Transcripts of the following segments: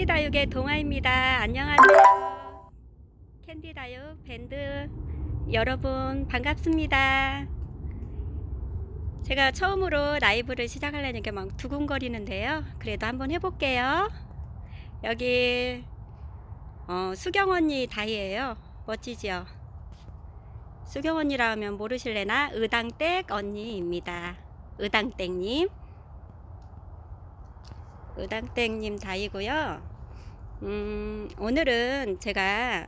캔디 다육의 동아입니다. 안녕하세요. 캔디 다육 밴드 여러분 반갑습니다. 제가 처음으로 라이브를 시작하려니까 막 두근거리는데요. 그래도 한번 해볼게요. 여기 어, 수경 언니 다이예요. 멋지죠? 수경 언니라 하면 모르실래나 의당댁 언니입니다. 의당댁님. 의당땡님 다이고요. 음, 오늘은 제가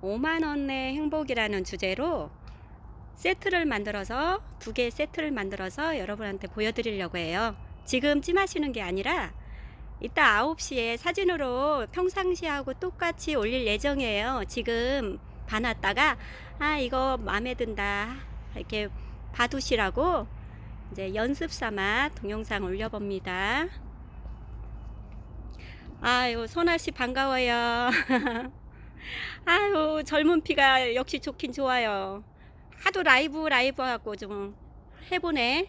5만원의 행복이라는 주제로 세트를 만들어서 두 개 세트를 만들어서 여러분한테 보여드리려고 해요. 지금 찜하시는 게 아니라 이따 9시에 사진으로 평상시하고 똑같이 올릴 예정이에요. 지금 봐놨다가 아 이거 마음에 든다 이렇게 봐두시라고 이제 연습 삼아 동영상 올려봅니다. 아유, 선아 씨 반가워요. 아유, 젊은 피가 역시 좋긴 좋아요. 하도 라이브 라이브 하고 좀 해보네.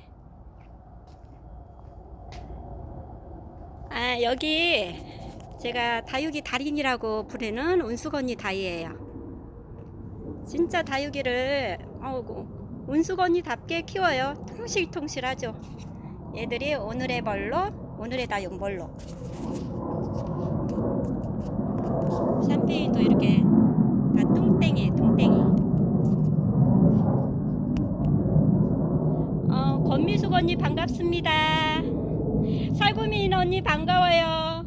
아, 여기 제가 다육이 달인이라고 부르는 운수건이 다이예요. 진짜 다육이를 어우, 운수건이답게 키워요. 통실통실하죠. 얘들이 오늘의 벌로, 오늘의 다육 벌로. 샴페인도 이렇게 다 뚱땡이 뚱땡이. 어, 권미숙 언니 반갑습니다. 살구민 언니 반가워요.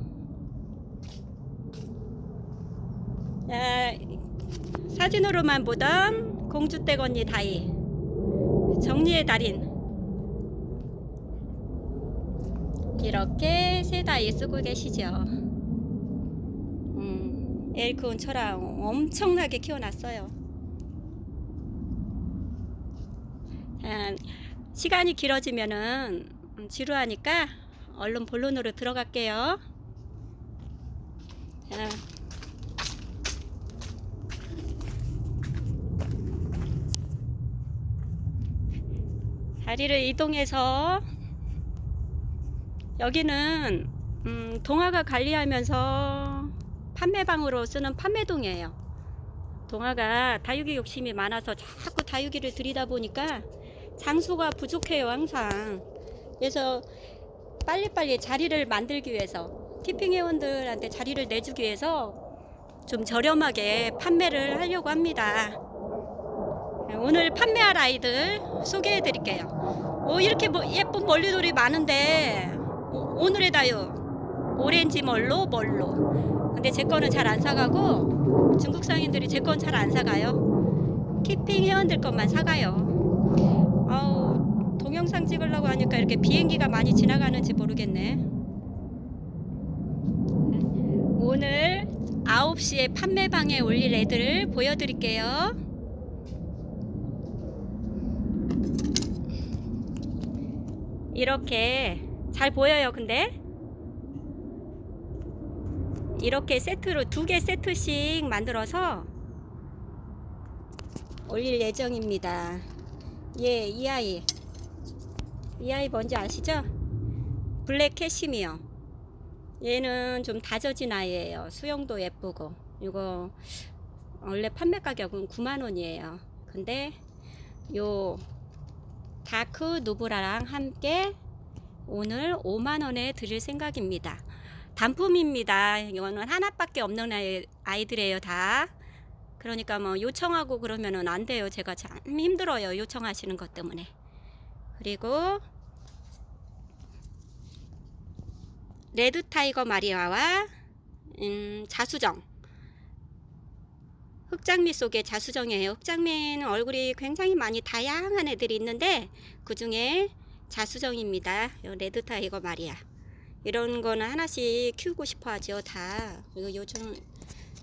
자, 사진으로만 보던 공주댁 언니 다이 정리의 달인. 이렇게 세 다 이 쓰고 계시죠 음, 엘크온처럼 엄청나게 키워놨어요. 아, 시간이 길어지면은 음, 지루하니까 얼른 본론으로 들어갈게요. 자, 자리를 이동해서 여기는 음, 동화가 관리하면서 판매방으로 쓰는 판매동이에요. 동화가 다육이 욕심이 많아서 자꾸 다육이를 들이다 보니까 장소가 부족해요, 항상. 그래서 빨리빨리 자리를 만들기 위해서 티핑 회원들한테 자리를 내주기 위해서 좀 저렴하게 판매를 하려고 합니다. 오늘 판매할 아이들 소개해 드릴게요. 오, 이렇게 뭐 예쁜 멀리돌이 많은데 오, 오늘의 다육 오렌지 멀로 멀로 근데 제 거는 잘 안 사가고 중국 상인들이 제 건 잘 안 사가요. 키핑 회원들 것만 사가요. 아우 동영상 찍으려고 하니까 이렇게 비행기가 많이 지나가는지 모르겠네. 오늘 9시에 판매방에 올릴 애들을 보여드릴게요. 이렇게 잘 보여요, 근데? 이렇게 세트로 두 개 세트씩 만들어서 올릴 예정입니다. 예, 이 아이. 이 아이 뭔지 아시죠? 블랙 캐시미어. 얘는 좀 다져진 아이예요. 수영도 예쁘고. 이거 원래 판매 가격은 9만 원이에요. 근데 요 다크 누브라랑 함께 오늘 5만 원에 드릴 생각입니다. 단품입니다. 이거는 하나밖에 없는 아이, 아이들이에요, 다. 그러니까 뭐 요청하고 그러면은 안 돼요. 제가 참 힘들어요. 요청하시는 것 때문에. 그리고 레드 타이거 마리아와 음, 자수정. 흑장미 속의 자수정이에요. 흑장미는 얼굴이 굉장히 많이 다양한 애들이 있는데 그 중에 자수정입니다. 요 레드 타이거 마리아. 이런 거는 하나씩 키우고 싶어 하죠, 다. 이거 요즘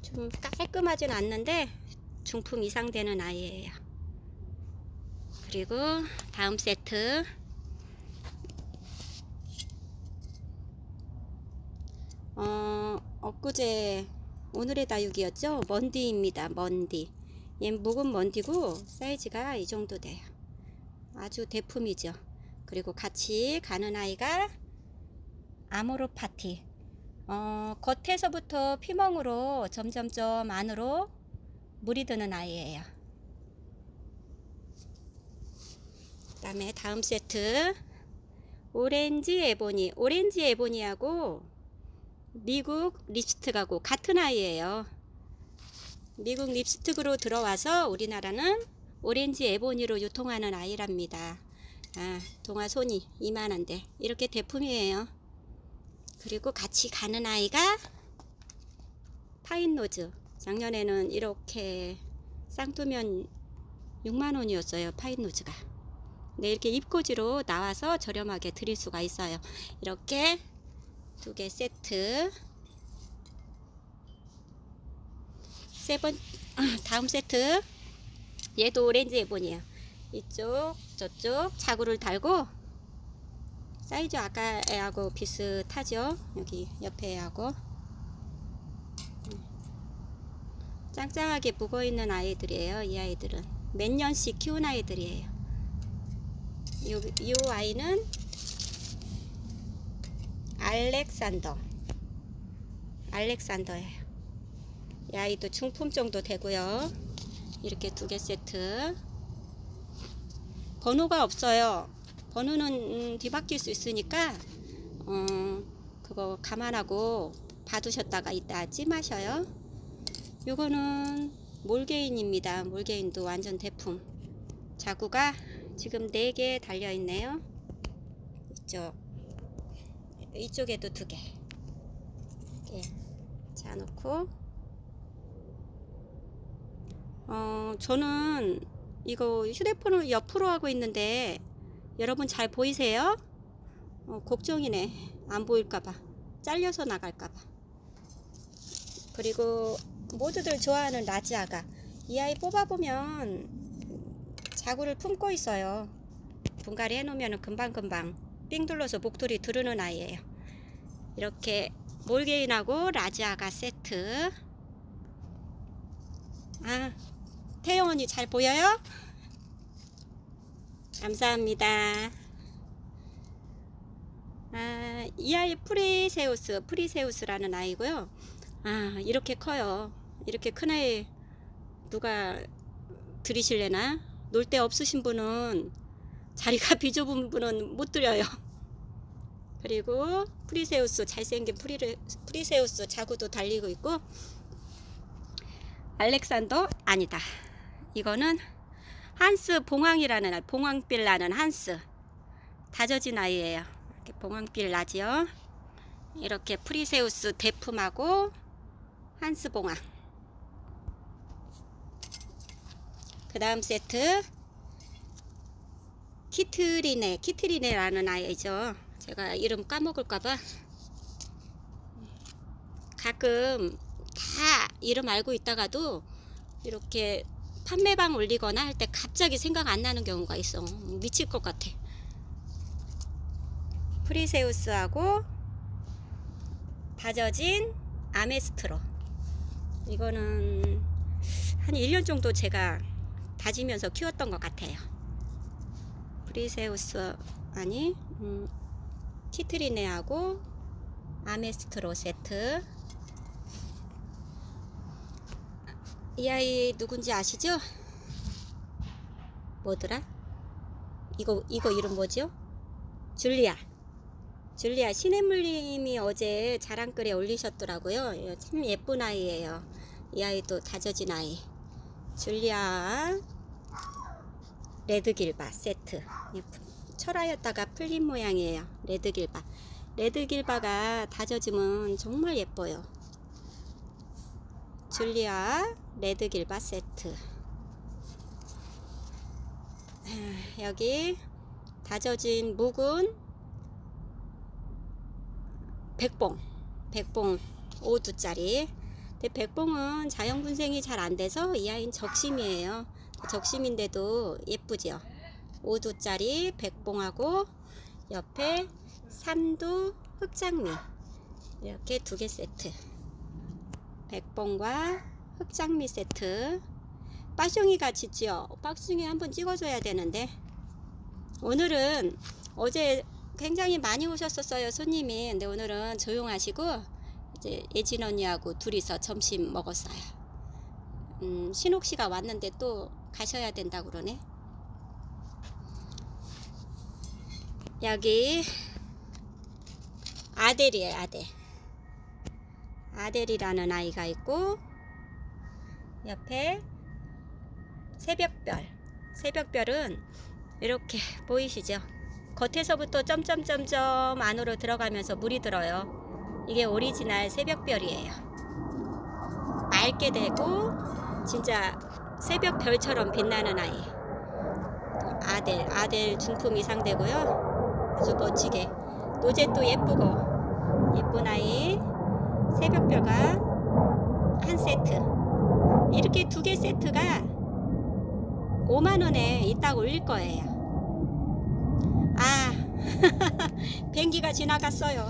좀 깔끔하진 않는데 중품 이상 되는 아이예요. 그리고 다음 세트. 어, 엊그제 오늘의 다육이었죠? 먼디입니다. 먼디. 얘는 묵은 먼디고 사이즈가 이 정도 돼요. 아주 대품이죠. 그리고 같이 가는 아이가 아모로 파티. 어, 겉에서부터 피멍으로 점점점 안으로 물이 드는 아이예요. 그 다음에 다음 세트 오렌지 에보니 오렌지 에보니하고 미국 립스틱하고 같은 아이예요. 미국 립스틱으로 들어와서 우리나라는 오렌지 에보니로 유통하는 아이랍니다. 아, 동화 손이 이만한데 이렇게 대품이에요. 그리고 같이 가는 아이가 파인노즈. 작년에는 이렇게 쌍두면 6만 원이었어요. 파인노즈가. 네, 이렇게 입고지로 나와서 저렴하게 드릴 수가 있어요. 이렇게 두 개 세트. 세 번, 아, 다음 세트. 얘도 오렌지 에본이에요. 이쪽, 저쪽 자구를 달고 사이즈 아까 애하고 비슷하죠? 여기 옆에 애하고 짱짱하게 묵어 있는 아이들이에요. 이 아이들은 몇 년씩 키운 아이들이에요. 요, 요 아이는 알렉산더 알렉산더예요. 이 아이도 중품 정도 되고요. 이렇게 두 개 세트. 번호가 없어요. 번호는 음, 뒤바뀔 수 있으니까 어, 그거 감안하고 받으셨다가 이따 찜하셔요. 요거는 몰게인입니다. 몰게인도 완전 대품. 자구가 지금 4개 달려 있네요. 이쪽 이쪽에도 두 개. 이렇게 자 놓고 어 저는 이거 휴대폰을 옆으로 하고 있는데 여러분 잘 보이세요? 어, 걱정이네. 안 보일까봐. 잘려서 나갈까봐. 그리고 모두들 좋아하는 라지아가 이 아이 뽑아보면 자구를 품고 있어요. 분갈이 해놓으면 금방금방 삥 둘러서 목도리 두르는 아이예요. 이렇게 몰게인하고 라지아가 세트. 아, 태영 언니 잘 보여요? 감사합니다. 아, 이 아이 프리세우스, 프리세우스라는 아이고요. 아, 이렇게 커요. 이렇게 큰 아이 누가 들이실래나? 놀 데 없으신 분은 자리가 비좁은 분은 못 드려요. 그리고 프리세우스 잘생긴 프리, 프리세우스 자구도 달리고 있고 알렉산더 아니다. 이거는 한스 봉황이라는 봉황빌라는 한스 다져진 아이예요. 이렇게 봉황빌 나지요. 이렇게 프리세우스 대품하고 한스 봉황. 그 다음 세트 키트리네 키트리네라는 아이죠. 제가 이름 까먹을까봐 가끔 다 이름 알고 있다가도 이렇게 판매방 올리거나 할 때 갑자기 생각 안 나는 경우가 있어. 미칠 것 같아. 프리세우스하고 다져진 아메스트로. 이거는 한 1년 정도 제가 다지면서 키웠던 것 같아요. 프리세우스 아니 음, 키트리네하고 아메스트로 세트. 이 아이 누군지 아시죠? 뭐더라? 이거 이거 이름 뭐죠? 줄리아. 줄리아 시냇물님이 어제 자랑글에 올리셨더라고요. 예, 참 예쁜 아이예요. 이 아이도 다져진 아이. 줄리아 레드길바 세트. 철하였다가 풀린 모양이에요. 레드길바. 레드길바가 다져지면 정말 예뻐요. 줄리아 레드 길바 세트. 아, 여기 다져진 묵은 백봉. 백봉 5두짜리. 근데 백봉은 자연 분생이 잘 안 돼서 이 아이는 적심이에요. 적심인데도 예쁘죠. 5두짜리 백봉하고 옆에 삼두 흑장미 이렇게 두 개 세트. 백봉과 흑장미 세트. 빠숑이가 짖지요. 빠숑이 한번 찍어줘야 되는데 오늘은 어제 굉장히 많이 오셨었어요 손님이. 근데 오늘은 조용하시고 이제 예진 언니하고 둘이서 점심 먹었어요. 음, 신옥 씨가 왔는데 또 가셔야 된다 그러네. 여기 아델이에요, 아델. 아델이라는 아이가 있고 옆에 새벽별. 새벽별은 이렇게 보이시죠? 겉에서부터 점점점점 안으로 들어가면서 물이 들어요. 이게 오리지널 새벽별이에요. 맑게 되고 진짜 새벽별처럼 빛나는 아이. 아델, 아델 중품 이상 되고요. 아주 멋지게. 노제도 예쁘고 예쁜 아이. 새벽별과 한 세트. 이렇게 두 개 세트가 5만 원에 이따 올릴 거예요. 아, 비행기가 지나갔어요.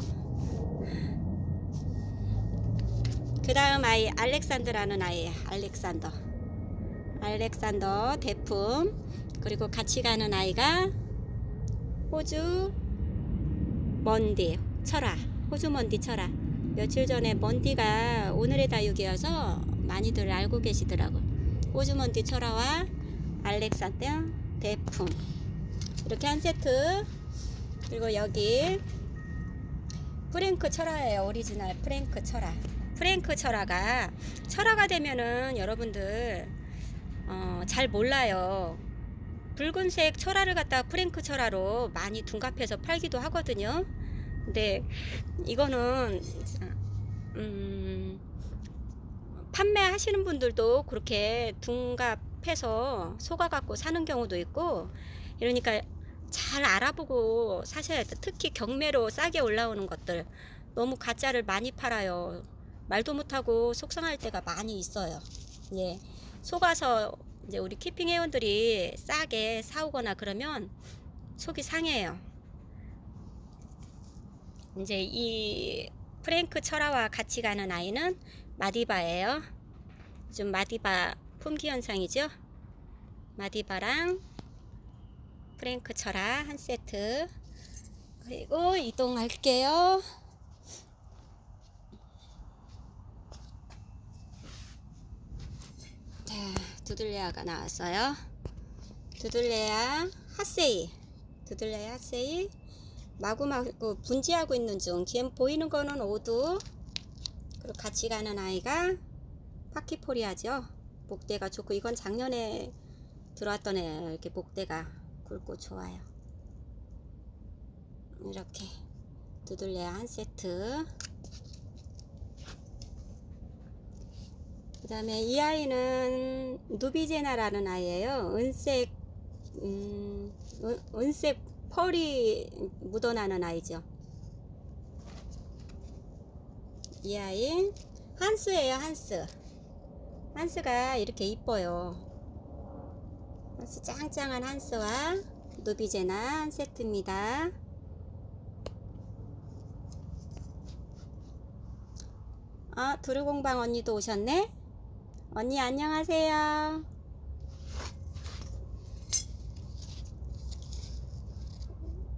그 다음 아이 알렉산더라는 아이예요. 알렉산더. 알렉산더 대품. 그리고 같이 가는 아이가 호주 먼디 철아. 호주 먼디 철아. 며칠 전에 먼디가 오늘의 다육이어서 많이들 알고 계시더라고. 호주 먼디 철아와 알렉산더 대품. 이렇게 한 세트. 그리고 여기 프랭크 철화예요. 오리지널 프랭크 철화. 프랭크 철화가 철화가 되면은 여러분들 어, 잘 몰라요. 붉은색 철화를 갖다가 프랭크 철화로 많이 둔갑해서 팔기도 하거든요. 근데 이거는 음, 판매하시는 분들도 그렇게 둔갑해서 속아 갖고 사는 경우도 있고 이러니까 잘 알아보고 사셔야 돼. 특히 경매로 싸게 올라오는 것들 너무 가짜를 많이 팔아요. 말도 못하고 속상할 때가 많이 있어요. 예, 속아서 이제 우리 키핑 회원들이 싸게 사오거나 그러면 속이 상해요. 이제 이 프랭크 철화와 같이 가는 아이는 마디바예요. 좀 마디바 품귀 현상이죠. 마디바랑 프랭크 철화 한 세트. 그리고 이동할게요. 자 두들레아가 나왔어요. 두들레아 핫세이 두들레아 핫세이 마구마구 분지하고 있는 중. 뒤에 보이는 거는 오두 같이 가는 아이가 파키포리아죠 목대가 좋고 이건 작년에 들어왔던 애 이렇게 목대가 굵고 좋아요. 이렇게 두들레 한 세트. 그 다음에 이 아이는 누비제나라는 아이예요. 은색, 음, 은, 은색 펄이 묻어나는 아이죠. 이 아이 한스예요, 한스. 한스가 이렇게 이뻐요. 한스 짱짱한 한스와 누비제나 한 세트입니다. 아, 두루공방 언니도 오셨네? 언니 안녕하세요.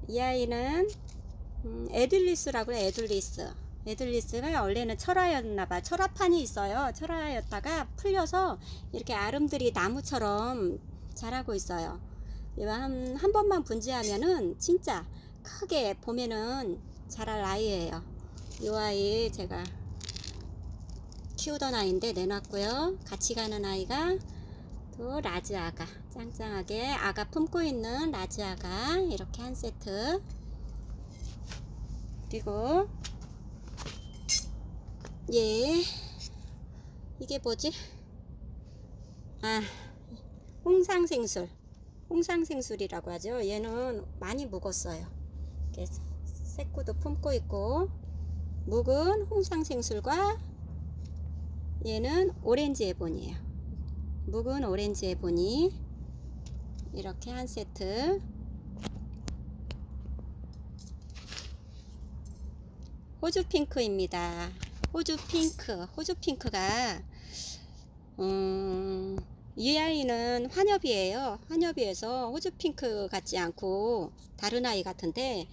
이 아이는 음, 에들리스라고 해 에들리스. 에들리스가 원래는 철화였나봐. 철화판이 있어요. 철화였다가 풀려서 이렇게 아름들이 나무처럼 자라고 있어요. 한, 한 번만 분지하면은 진짜 크게 보면은 자랄 아이예요. 이 아이 제가 키우던 아이인데 내놨고요. 같이 가는 아이가 또 라즈 아가 짱짱하게 아가 품고 있는 라즈 아가 이렇게 한 세트 그리고 예. 이게 뭐지? 아 홍상생술. 홍상생술이라고 하죠. 얘는 많이 묵었어요. 이렇게 새꾸도 품고 있고 묵은 홍상생술과 얘는 오렌지 에본이에요. 묵은 오렌지 에본이 이렇게 한 세트. 호주 핑크입니다 호주 핑크 호주 핑크가 음, 이 아이는 환엽이에요. 환엽이에서 호주 핑크 같지 않고 다른 아이 같은데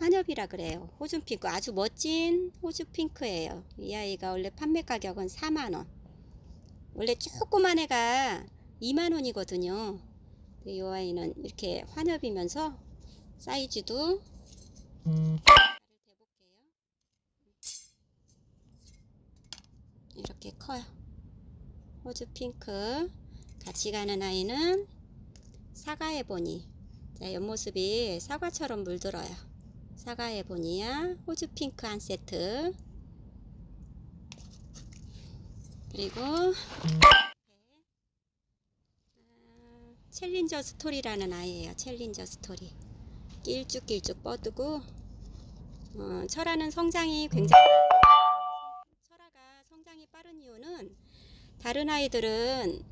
환엽이라 그래요. 호주 핑크 아주 멋진 호주 핑크예요. 이 아이가 원래 판매 가격은 4만 원. 원래 조그만 애가 2만 원이거든요. 이 아이는 이렇게 환엽이면서 사이즈도 이렇게 커요. 호주 핑크 같이 가는 아이는 사과의 보니 자, 옆모습이 사과처럼 물들어요. 사과의 보니야 호주 핑크 한 세트 그리고 아, 챌린저 스토리라는 아이예요. 챌린저 스토리 길쭉길쭉 뻗고 어, 철아는 성장이 굉장히 철아가 성장이 빠른 이유는 다른 아이들은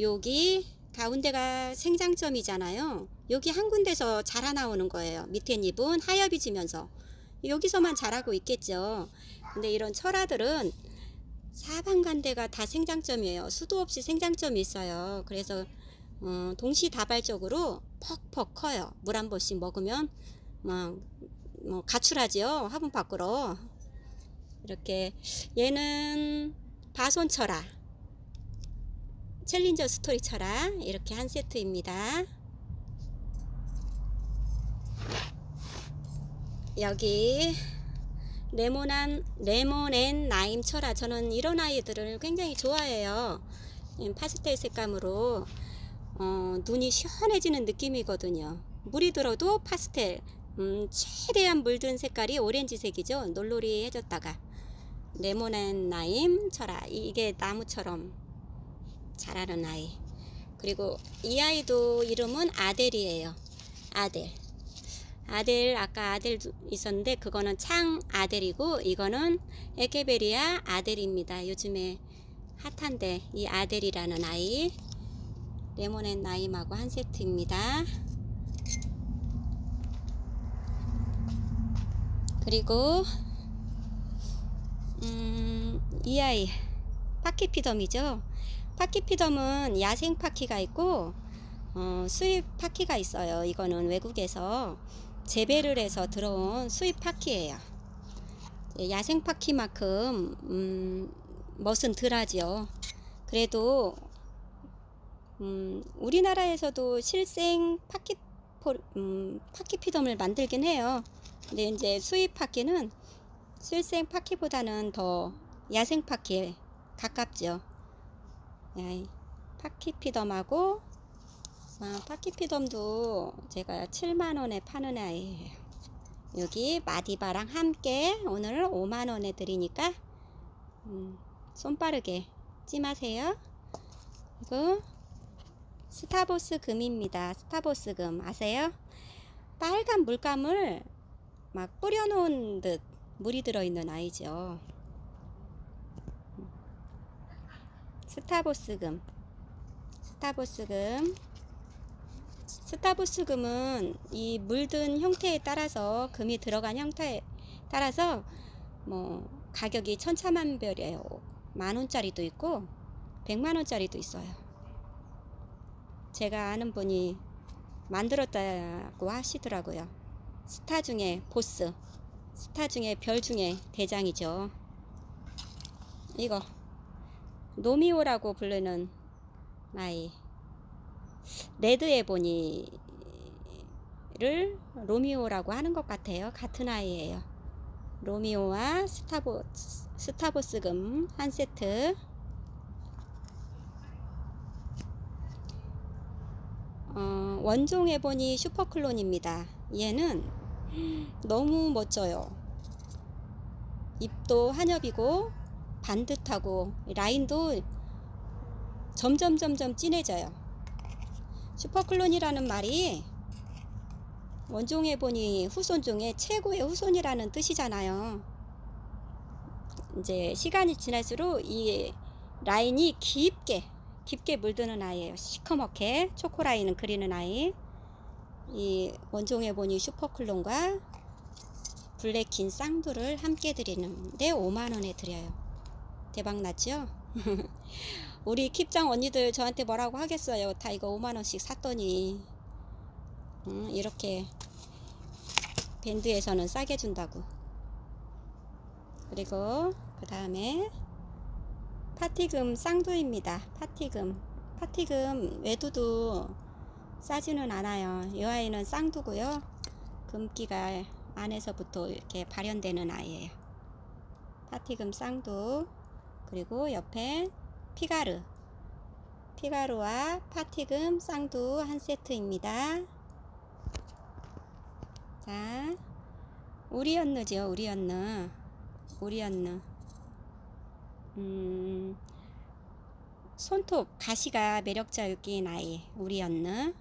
여기 가운데가 생장점이잖아요. 여기 한 군데서 자라 나오는 거예요. 밑에 잎은 하엽이 지면서 여기서만 자라고 있겠죠. 근데 이런 철아들은 사방간데가 다 생장점이에요. 수도 없이 생장점이 있어요. 그래서 어, 동시다발적으로 퍽퍽 커요. 물 한 번씩 먹으면 막 뭐 가출하지요. 화분 밖으로 이렇게 얘는 바손철아 챌린저 스토리 철아 이렇게 한 세트입니다. 여기 레몬한 레몬앤 나임 철아 저는 이런 아이들을 굉장히 좋아해요. 음, 파스텔 색감으로 어, 눈이 시원해지는 느낌이거든요. 물이 들어도 파스텔 음, 최대한 물든 색깔이 오렌지색이죠. 놀놀이 해졌다가 레몬앤 나임 철아 이게 나무처럼 자라는 아이. 그리고 이 아이도 이름은 아델이에요. 아델. 아델 아까 아델 있었는데 그거는 창 아델이고 이거는 에케베리아 아델입니다. 요즘에 핫한데 이 아델이라는 아이 레몬앤 나임하고 한 세트입니다. 그리고 음, 이 아이 파키피덤이죠. 파키피덤은 야생 파키가 있고 어, 수입 파키가 있어요. 이거는 외국에서 재배를 해서 들어온 수입 파키예요. 야생 파키만큼 음, 멋은 덜하지요. 그래도 음, 우리나라에서도 실생 파키 음, 파키피덤을 만들긴 해요. 근데 이제 수입 파키는 실생 파키보다는 더 야생 파키에 가깝죠. 야, 파키피덤하고 아, 파키피덤도 제가 7만원에 파는 아이예요. 여기 마디바랑 함께 오늘 5만원에 드리니까 음, 손 빠르게 찜하세요. 그리고 스타보스 금입니다. 스타보스 금 아세요? 빨간 물감을 막 뿌려놓은 듯 물이 들어있는 아이죠. 스타보스금 스타보스금 스타보스금은 이 물든 형태에 따라서 금이 들어간 형태에 따라서 뭐 가격이 천차만별이에요. 만 원짜리도 있고 백만 원짜리도 있어요. 제가 아는 분이 만들었다고 하시더라고요. 스타 중에 보스, 스타 중에 별 중에 대장이죠. 이거 노미오라고 부르는 아이 레드 에보니를 로미오라고 하는 것 같아요. 같은 아이예요. 로미오와 스타보 스타보스금 한 세트. 어, 원종 에보니 슈퍼클론입니다. 얘는 너무 멋져요. 잎도 한엽이고 반듯하고 라인도 점점 점점 진해져요. 슈퍼클론이라는 말이 원종에 보니 후손 중에 최고의 후손이라는 뜻이잖아요. 이제 시간이 지날수록 이 라인이 깊게 깊게 물드는 아이예요. 시커멓게 초코라인은 그리는 아이. 이 원종에 보니 슈퍼클론과 블랙킨 쌍두를 함께 드리는데 5만원에 드려요. 대박 났죠? 우리 킵장 언니들 저한테 뭐라고 하겠어요. 다 이거 5만원씩 샀더니. 음, 이렇게 밴드에서는 싸게 준다고. 그리고 그 다음에 파티금 쌍두입니다. 파티금. 파티금 외두도 싸지는 않아요. 이 아이는 쌍두고요. 금기가 안에서부터 이렇게 발현되는 아이예요. 파티금 쌍두. 그리고 옆에 피가르. 피가루와 파티금 쌍두 한 세트입니다. 자, 우리언느죠, 우리언느. 우리언느. 음, 손톱, 가시가 매력적인 아이, 우리언느.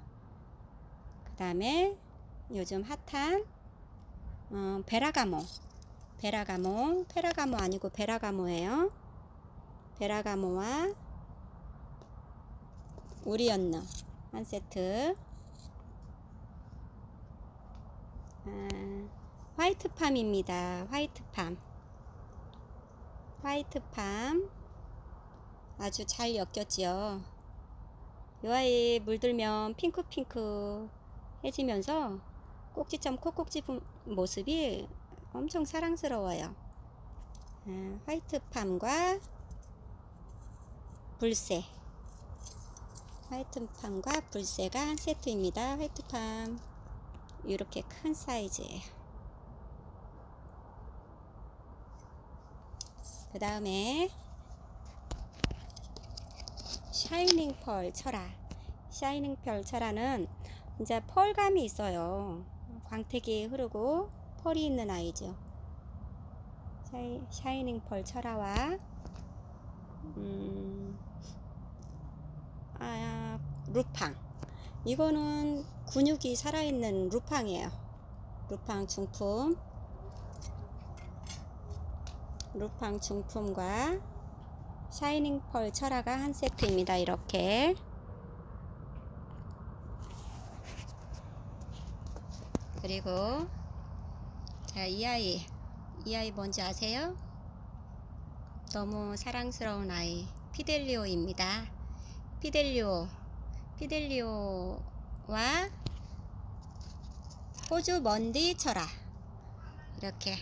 그 다음에 요즘 핫한, 어, 베라가모. 베라가모. 페라가모 아니고 베라가모예요. 베라가모와 우리언느 한 세트. 아, 화이트팜입니다. 화이트팜. 화이트팜. 아주 잘 엮였지요. 이 아이 물들면 핑크핑크 해지면서 꼭지점 콕콕 집은 모습이 엄청 사랑스러워요. 아, 화이트팜과 불새. 화이트팜과 불새가 한 세트입니다. 화이트팜. 이렇게 큰 사이즈예요. 그 다음에 샤이닝 펄 철화. 샤이닝 펄 철화는 이제 펄감이 있어요. 광택이 흐르고 펄이 있는 아이죠. 샤이, 샤이닝 펄 철화와 음, 아, 루팡. 이거는 근육이 살아있는 루팡이에요. 루팡 중품. 루팡 중품과 샤이닝 펄 철화가 한 세트입니다. 이렇게. 그리고 자, 이 아이. 이 아이 뭔지 아세요? 너무 사랑스러운 아이. 피델리오입니다. 피델리오. 피델리오와 호주 먼디 철화. 이렇게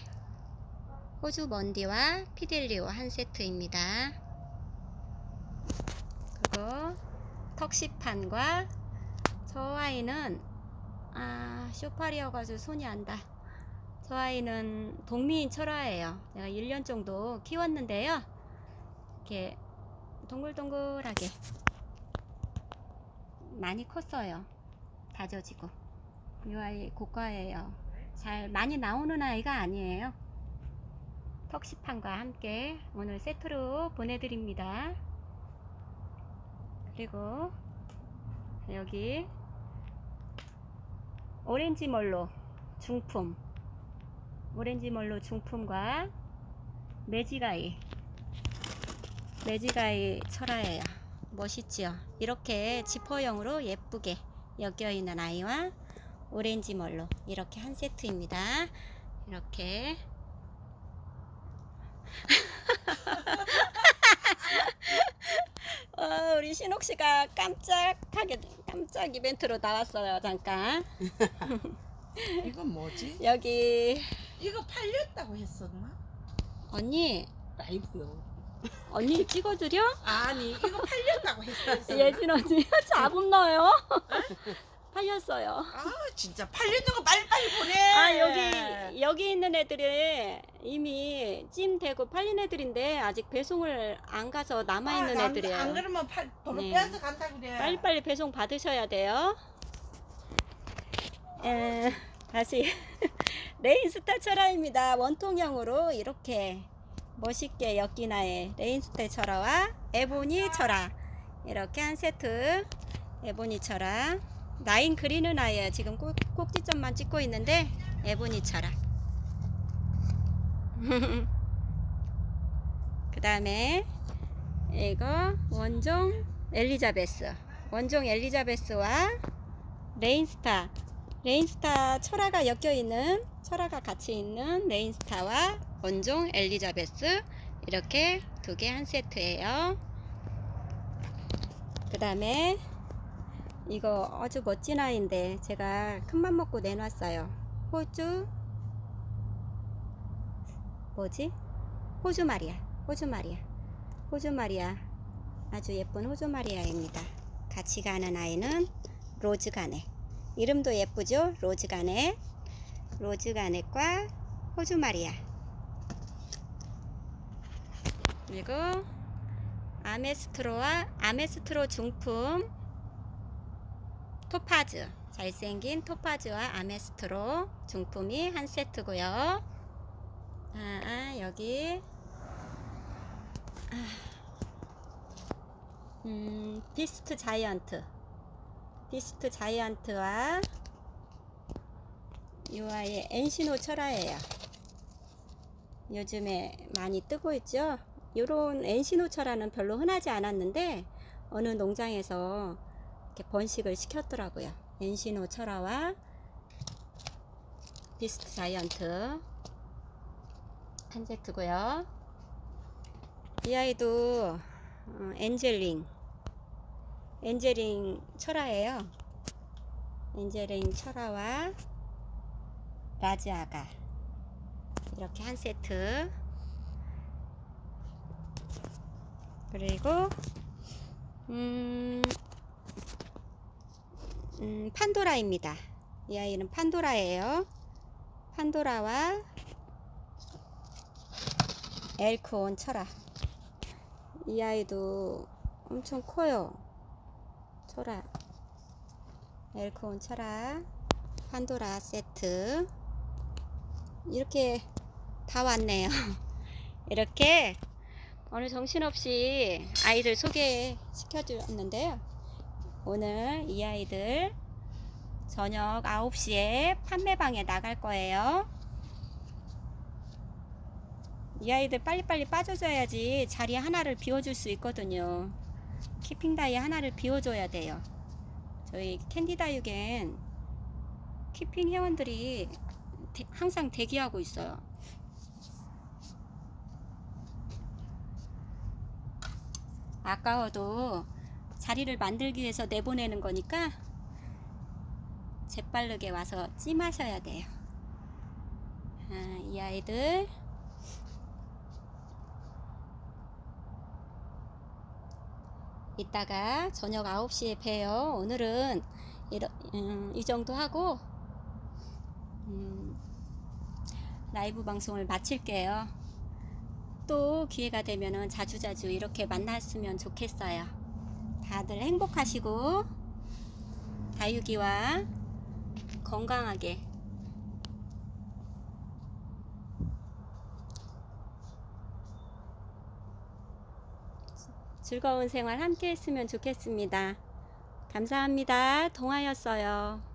호주 먼디와 피델리오 한 세트입니다. 그리고 턱시판과 저 아이는 아 쇼파리여가지고 손이 안다. 저 아이는 동미인 철화예요. 내가 1년 정도 키웠는데요. 이렇게 동글동글하게 많이 컸어요. 다져지고. 이 아이 고가예요. 잘 많이 나오는 아이가 아니에요. 턱시판과 함께 오늘 세트로 보내드립니다. 그리고 여기 오렌지 멀로 중품 오렌지 멀로 중품과 매지가이 매지가이 철화예요. 멋있지요? 이렇게 지퍼형으로 예쁘게 엮여 있는 아이와 오렌지 멀로 이렇게 한 세트입니다. 이렇게 어, 우리 신옥 씨가 깜짝하게 깜짝 이벤트로 나왔어요. 잠깐 이건 뭐지? 여기 이거 팔렸다고 했었나? 언니 라이브요. 언니 찍어드려? 아니 이거 팔렸다고 했었나? 예진 언니 잡음 넣어요. 팔렸어요. 아 진짜 팔렸는 거 빨리 빨리 보내. 아 여기 여기 있는 애들이 이미 찜 되고 팔린 애들인데 아직 배송을 안 가서 남아 있는 아, 안- 애들이에요. 안 그러면 팔 도로 네. 빼앗아 간다 그래. 빨리빨리 배송 받으셔야 돼요. 에, 다시 레인스타 철화입니다. 원통형으로 이렇게 멋있게 엮이나의 레인스타 철화와 에보니 철화. 이렇게 한 세트. 에보니 철화. 라인 그리는 아이예요. 지금 꼭, 꼭지점만 찍고 있는데 에보니 철화. 그 다음에 이거 원종 엘리자베스. 원종 엘리자베스와 레인스타. 레인스타 철화가 엮여 있는 철화가 같이 있는 레인스타와 원종 엘리자베스 이렇게 두 개 한 세트예요. 그 다음에 이거 아주 멋진 아이인데 제가 큰맘 먹고 내놨어요. 호주 뭐지? 호주 마리아. 호주 마리아. 호주 마리아. 아주 예쁜 호주 마리아입니다. 같이 가는 아이는 로즈 가넷. 이름도 예쁘죠? 로즈 가넷. 로즈 가넷과 호주 마리아. 그리고 아메스트로와 아메스트로 중품 토파즈 잘생긴 토파즈와 아메스트로 중품이 한 세트고요. 아, 아, 여기 아, 음, 비스트 자이언트 비스트 자이언트와 이 아이의 엔시노 철화예요. 요즘에 많이 뜨고 있죠. 요런 엔시노 철화는 별로 흔하지 않았는데 어느 농장에서 이렇게 번식을 시켰더라고요. 엔시노 철화와 비스트 자이언트 한 세트고요. 이 아이도 어, 엔젤링 엔젤링 철화예요. 엔젤링 철화와 라즈아가 이렇게 한 세트 그리고 음, 음, 판도라입니다. 이 아이는 판도라예요. 판도라와 엘크온 철아. 이 아이도 엄청 커요. 철아. 엘크온 철아. 판도라 세트. 이렇게 다 왔네요. 이렇게 오늘 정신없이 아이들 소개시켜 주었는데요. 오늘 이 아이들 저녁 9시에 판매방에 나갈 거예요. 이 아이들 빨리빨리 빠져줘야지 자리 하나를 비워줄 수 있거든요. 키핑다이 하나를 비워줘야 돼요. 저희 캔디다육엔 키핑 회원들이 대- 항상 대기하고 있어요. 아까워도 자리를 만들기 위해서 내보내는 거니까 재빠르게 와서 찜하셔야 돼요. 아, 이 아이들 이따가 저녁 9시에 봬요. 오늘은 이러, 음, 이 정도 하고 음, 라이브 방송을 마칠게요. 또 기회가 되면은 자주자주 이렇게 만났으면 좋겠어요. 다들 행복하시고 다육이와 건강하게 즐거운 생활 함께 했으면 좋겠습니다. 감사합니다. 동아였어요.